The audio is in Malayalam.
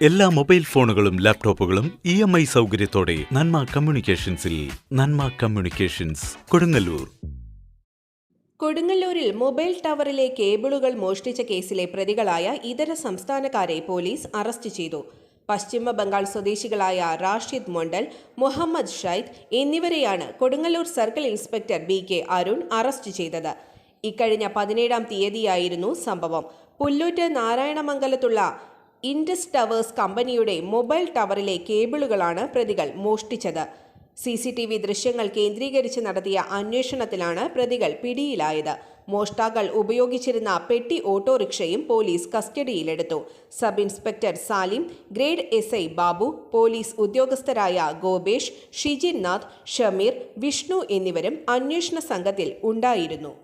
എല്ലാ മൊബൈൽ ഫോണുകളും ലാപ്ടോപ്പുകളും ഇ എം ഐ സൗകര്യത്തോടെ നന്മ കമ്മ്യൂണിക്കേഷൻസിൽ നന്മ കമ്മ്യൂണിക്കേഷൻസ് കൊടുങ്ങല്ലൂർ. കൊടുങ്ങല്ലൂരിൽ മൊബൈൽ ടവറിലെ കേബിളുകൾ മോഷ്ടിച്ച കേസിലെ പ്രതികളായ ഇതര സംസ്ഥാനക്കാരെ പോലീസ് അറസ്റ്റ് ചെയ്തു. പശ്ചിമ ബംഗാൾ സ്വദേശികളായ റാഷിദ് മൊണ്ടൽ മുഹമ്മദ് ഷൈദ് എന്നിവരെയാണ് Kodungallur circle inspector B K Arun arrest ചെയ്തത്. ഇക്കഴിഞ്ഞ പതിനേഴാം തീയതിയായിരുന്നു സംഭവം. പുല്ലൂറ്റ് നാരായണമംഗലത്തുള്ള ഇൻഡസ് ടവേഴ്സ് കമ്പനിയുടെ മൊബൈൽ ടവറിലെ കേബിളുകളാണ് പ്രതികൾ മോഷ്ടിച്ചത്. സി സി ടി വി ദൃശ്യങ്ങൾ കേന്ദ്രീകരിച്ച് നടത്തിയ അന്വേഷണത്തിലാണ് പ്രതികൾ പിടിയിലായത്. മോഷ്ടാക്കൾ ഉപയോഗിച്ചിരുന്ന പെട്ടി ഓട്ടോറിക്ഷയും പോലീസ് കസ്റ്റഡിയിലെടുത്തു. Sub inspector Salim grade S I Babu police ഉദ്യോഗസ്ഥരായ Gopesh Shijin Nath Shameer Vishnu എന്നിവരും അന്വേഷണ സംഘത്തിൽ ഉണ്ടായിരുന്നു.